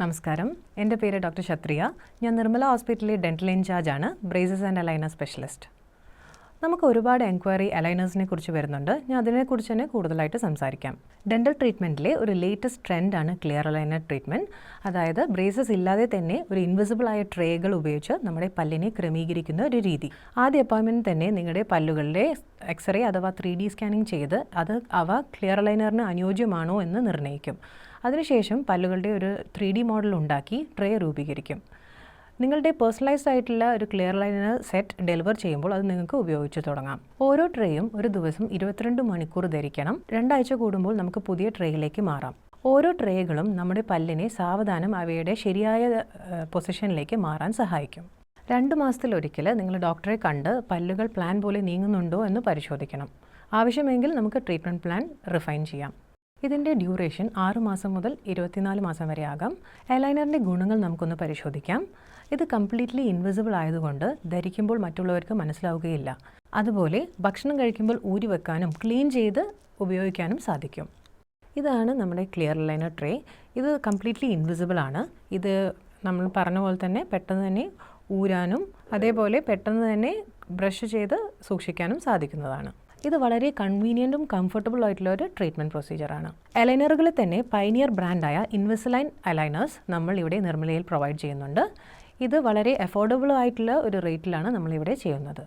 നമസ്കാരം. എന്റെ പേര് ഡോക്ടർ ക്ഷത്രിയ. ഞാൻ നിർമ്മല ഹോസ്പിറ്റലിലെ ഡെന്റൽ ആണ്. Braces and aligner specialist. നമുക്ക് ഒരുപാട് എൻക്വയറി അലൈനേഴ്സിനെ കുറിച്ച് വരുന്നുണ്ട്. ഞാൻ അതിനെക്കുറിച്ച് തന്നെ കൂടുതലായിട്ട് സംസാരിക്കാം. ഡെന്റൽ ട്രീറ്റ്മെന്റിലെ ഒരു ലേറ്റസ്റ്റ് ട്രെൻഡാണ് ക്ലിയർ അലൈനർ ട്രീറ്റ്മെന്റ് അതായത് ബ്രേസസ് ഇല്ലാതെ തന്നെ ഒരു ഇൻവിസിബിളായ ട്രേകൾ ഉപയോഗിച്ച് നമ്മുടെ പല്ലിനെ ക്രമീകരിക്കുന്ന ഒരു രീതി. ആദ്യ അപ്പോയിൻമെന്റ് തന്നെ നിങ്ങളുടെ പല്ലുകളുടെ എക്സ്റേ അഥവാ ത്രീ ഡി സ്കാനിങ് ചെയ്ത് അത് അവ ക്ലിയർ അലൈനറിന് അനുയോജ്യമാണോ എന്ന് നിർണയിക്കും. അതിനുശേഷം പല്ലുകളുടെ ഒരു ത്രീ ഡി മോഡൽ ഉണ്ടാക്കി ട്രേ രൂപീകരിക്കും. നിങ്ങളുടെ പേഴ്സണലൈസ്ഡ് ആയിട്ടുള്ള ഒരു ക്ലിയർ ലൈനർ സെറ്റ് ഡെലിവർ ചെയ്യുമ്പോൾ അത് നിങ്ങൾക്ക് ഉപയോഗിച്ച് തുടങ്ങാം. ഓരോ ട്രേയും ഒരു ദിവസം ഇരുപത്തിരണ്ട് മണിക്കൂർ ധരിക്കണം. രണ്ടാഴ്ച കൂടുമ്പോൾ നമുക്ക് പുതിയ ട്രേയിലേക്ക് മാറാം. ഓരോ ട്രേകളും നമ്മുടെ പല്ലിനെ സാവധാനം അവയുടെ ശരിയായ പൊസിഷനിലേക്ക് മാറാൻ സഹായിക്കും. രണ്ട് മാസത്തിലൊരിക്കൽ നിങ്ങൾ ഡോക്ടറെ കണ്ട് പല്ലുകൾ പ്ലാൻ പോലെ നീങ്ങുന്നുണ്ടോ എന്ന് പരിശോധിക്കണം. ആവശ്യമെങ്കിൽ നമുക്ക് ട്രീറ്റ്മെന്റ് പ്ലാൻ റിഫൈൻ ചെയ്യാം. ഇതിന്റെ ഡ്യൂറേഷൻ ആറ് മാസം മുതൽ ഇരുപത്തിനാല് മാസം വരെ ആകാം. എലൈനറിന്റെ ഗുണങ്ങൾ നമുക്കൊന്ന് പരിശോധിക്കാം. ഇത് കംപ്ലീറ്റ്ലി ഇൻവിസിബിൾ ആയതുകൊണ്ട് ധരിക്കുമ്പോൾ മറ്റുള്ളവർക്ക് മനസ്സിലാവുകയില്ല. അതുപോലെ ഭക്ഷണം കഴിക്കുമ്പോൾ ഊരി വെക്കാനും ക്ലീൻ ചെയ്ത് ഉപയോഗിക്കാനും സാധിക്കും. ഇതാണ് നമ്മുടെ ക്ലിയർ ലൈനർ ട്രേ ഇത് കംപ്ലീറ്റ്ലി ഇൻവിസിബിൾ ആണ്. ഇത് നമ്മൾ പറഞ്ഞ പോലെ തന്നെ പെട്ടെന്ന് തന്നെ ഊരാനും അതേപോലെ പെട്ടെന്ന് തന്നെ ബ്രഷ് ചെയ്ത് സൂക്ഷിക്കാനും സാധിക്കുന്നതാണ്. ഇത് വളരെ കൺവീനിയന്റും കംഫർട്ടബിൾ ആയിട്ടുള്ള ഒരു ട്രീറ്റ്മെന്റ് പ്രൊസീജിയറാണ് അലൈനറുകളിൽ തന്നെ പൈനിയർ ബ്രാൻഡായ ഇൻവിസലൈൻ അലൈനേഴ്സ് നമ്മൾ ഇവിടെ നിർമ്മലയിൽ പ്രൊവൈഡ് ചെയ്യുന്നുണ്ട്. ഇത് വളരെ അഫോർഡബിൾ ആയിട്ടുള്ള ഒരു റേറ്റിലാണ് നമ്മളിവിടെ ചെയ്യുന്നത്.